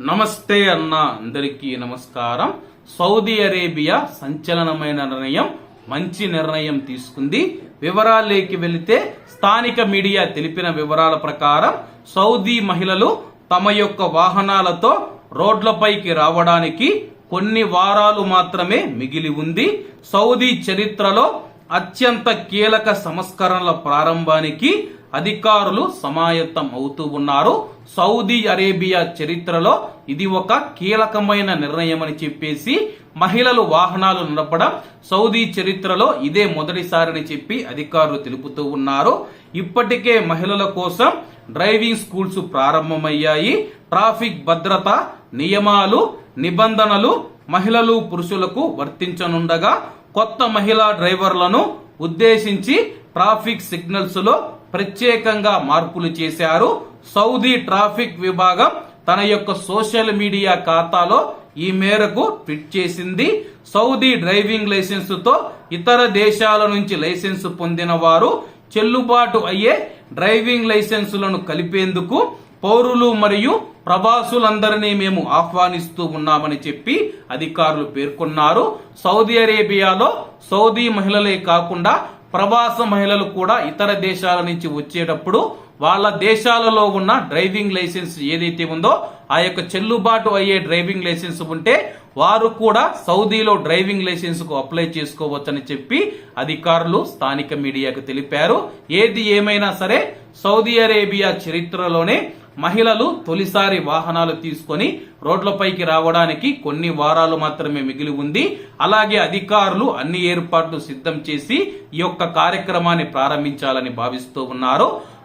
నమస్తే అన్న అందరికీ నమస్కారం. సౌదీ అరేబియా సంచలనమైన నిర్ణయం మంచి నిర్ణయం తీసుకుంది. వివరాలేకి వెళితే స్థానిక మీడియా తెలిపిన వివరాల ప్రకారం సౌదీ మహిళలు తమ యొక్క వాహనాలతో రోడ్లపైకి రావడానికి కొన్ని వారాలు మాత్రమే మిగిలి ఉంది. సౌదీ చరిత్రలో అత్యంత కీలక సంస్కరణల ప్రారంభానికి అధికారులు సమాయత్తం అవుతూ ఉన్నారు. సౌదీ అరేబియా చరిత్రలో ఇది ఒక కీలకమైన నిర్ణయం అని చెప్పేసి మహిళలు వాహనాలు నడపడం సౌదీ చరిత్రలో ఇదే మొదటిసారిని చెప్పి అధికారులు తెలుపుతూ ఉన్నారు. ఇప్పటికే మహిళల కోసం డ్రైవింగ్ స్కూల్స్ ప్రారంభమయ్యాయి. ట్రాఫిక్ భద్రత నియమాలు నిబంధనలు మహిళలు పురుషులకు వర్తించనుండగా కొత్త మహిళా డ్రైవర్లను ఉద్దేశించి ట్రాఫిక్ సిగ్నల్స్లో ప్రత్యేకంగా మార్పులు చేశారు. సౌదీ ట్రాఫిక్ విభాగం తన యొక్క సోషల్ మీడియా ఖాతాలో ఈ మేరకు ట్వీట్ చేసింది. సౌదీ డ్రైవింగ్ లైసెన్స్తో ఇతర దేశాల నుంచి లైసెన్స్ పొందిన వారు చెల్లుబాటు అయ్యే డ్రైవింగ్ లైసెన్సులను కలిపేందుకు పౌరులు మరియు ప్రవాసులందరినీ మేము ఆహ్వానిస్తూ ఉన్నామని చెప్పి అధికారులు పేర్కొన్నారు. సౌదీ అరేబియాలో సౌదీ మహిళలే కాకుండా ప్రవాస మహిళలు కూడా ఇతర దేశాల నుంచి వచ్చేటప్పుడు వాళ్ళ దేశాలలో ఉన్న డ్రైవింగ్ లైసెన్స్ ఏదైతే ఉందో ఆ యొక్క చెల్లుబాటు అయ్యే డ్రైవింగ్ లైసెన్స్ ఉంటే వారు కూడా సౌదీలో డ్రైవింగ్ లైసెన్స్కు అప్లై చేసుకోవచ్చని చెప్పి అధికారులు స్థానిక మీడియాకు తెలిపారు. ఏది ఏమైనా సరే సౌదీ అరేబియా చరిత్రలోనే మహిళలు తొలిసారి వాహనాలు తీసుకొని రోడ్లపైకి రావడానికి కొన్ని వారాలు మాత్రమే మిగిలి ఉంది. అలాగే అధికారులు అన్ని ఏర్పాట్లు సిద్ధం చేసి ఈ యొక్క కార్యక్రమాన్ని ప్రారంభించాలని భావిస్తూ ఉన్నారు.